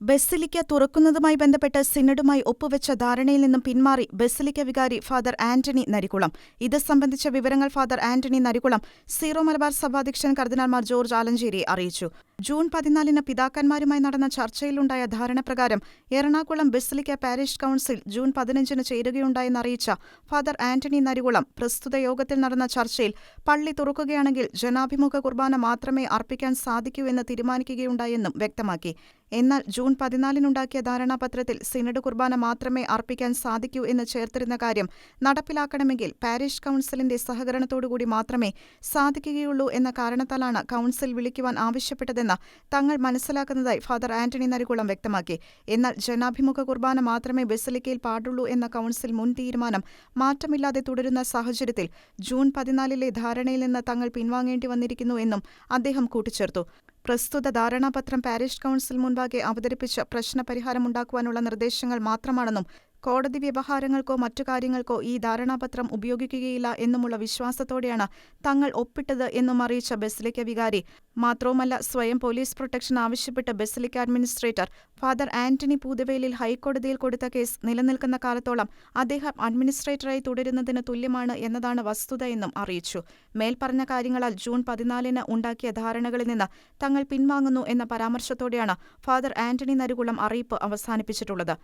Basilica തുറക്കുന്നതുമായി ബന്ധപ്പെട്ട് സിനഡുമായി ഒപ്പുവെച്ച ധാരണയിൽ നിന്നും പിന്മാറി ബസിലിക്ക വികാരി ഫാദർ ആന്റണി നരികുളം ഇത് സംബന്ധിച്ച വിവരങ്ങൾ father Antony Narikulam Syro Malabar സഭാധ്യക്ഷൻ കർദിനാൾമാർ ജോർജ് ആലഞ്ചേരി അറിയിച്ചു. ജൂൺ പതിനാലിന് പിതാക്കന്മാരുമായി നടന്ന ചർച്ചയിലുണ്ടായ ധാരണപ്രകാരം Ernakulam basilica parish council June പതിനഞ്ചിന് ചേരുകയുണ്ടായെന്ന് അറിയിച്ച ഫാദർ ആന്റണി നരികുളം പ്രസ്തുത യോഗത്തിൽ നടന്ന ചർച്ചയിൽ പള്ളി തുറക്കുകയാണെങ്കിൽ ജനാഭിമുഖ കുർബാന മാത്രമേ അർപ്പിക്കാൻ സാധിക്കൂ എന്ന് തീരുമാനിക്കുകയുണ്ടായെന്നും വ്യക്തമാക്കി. എന്നാൽ ജൂൺ പതിനാലിനുണ്ടാക്കിയ ധാരണാപത്രത്തിൽ സിനഡ് കുർബാന മാത്രമേ അർപ്പിക്കാൻ സാധിക്കൂ എന്ന് ചേർത്തിരുന്ന കാര്യം നടപ്പിലാക്കണമെങ്കിൽ പാരിഷ് കൌൺസിലിന്റെ സഹകരണത്തോടുകൂടി മാത്രമേ സാധിക്കുകയുള്ളൂ എന്ന കാരണത്താലാണ് കൌൺസിൽ വിളിക്കുവാൻ ആവശ്യപ്പെട്ടതെന്ന് തങ്ങൾ മനസ്സിലാക്കുന്നതായി ഫാദർ ആന്റണി നരികുളം വ്യക്തമാക്കി. എന്നാൽ ജനാഭിമുഖ കുർബാന മാത്രമേ ബസലിക്കയിൽ പാടുള്ളൂ എന്ന കൌൺസിൽ മുൻ തീരുമാനം മാറ്റമില്ലാതെ തുടരുന്ന സാഹചര്യത്തിൽ ജൂൺ പതിനാലിലെ ധാരണയിൽ നിന്ന് തങ്ങൾ പിൻവാങ്ങേണ്ടി വന്നിരിക്കുന്നു എന്നും അദ്ദേഹം കൂട്ടിച്ചേർത്തു. പ്രസ്തുത ധാരണാപത്രം പാരീഷ് കൌൺസിൽ മുൻപാകെ അവതരിപ്പിച്ച് പ്രശ്നപരിഹാരമുണ്ടാക്കുവാനുള്ള നിർദ്ദേശങ്ങൾ മാത്രമാണെന്നും കോടതി വ്യവഹാരങ്ങൾക്കോ മറ്റു കാര്യങ്ങൾക്കോ ഈ ധാരണാപത്രം ഉപയോഗിക്കുകയില്ല എന്നുമുള്ള വിശ്വാസത്തോടെയാണ് തങ്ങൾ ഒപ്പിട്ടത് എന്നും അറിയിച്ച ബസിലിക്ക വികാരി. മാത്രവുമല്ല സ്വയം പോലീസ് പ്രൊട്ടക്ഷൻ ആവശ്യപ്പെട്ട് basilica administrator father Antony Poothavelil ഹൈക്കോടതിയിൽ കൊടുത്ത കേസ് നിലനിൽക്കുന്ന കാലത്തോളം അദ്ദേഹം അഡ്മിനിസ്ട്രേറ്ററായി തുടരുന്നതിന് തുല്യമാണ് എന്നതാണ് വസ്തുത എന്നും അറിയിച്ചു. മേൽപ്പറഞ്ഞ കാര്യങ്ങളാൽ ജൂൺ പതിനാലിന് ഉണ്ടാക്കിയ ധാരണകളിൽ നിന്ന് തങ്ങൾ പിൻവാങ്ങുന്നു എന്ന പരാമർശത്തോടെയാണ് ഫാദർ ആന്റണി നരുകുളം അറിയിപ്പ് അവസാനിപ്പിച്ചിട്ടുള്ളത്.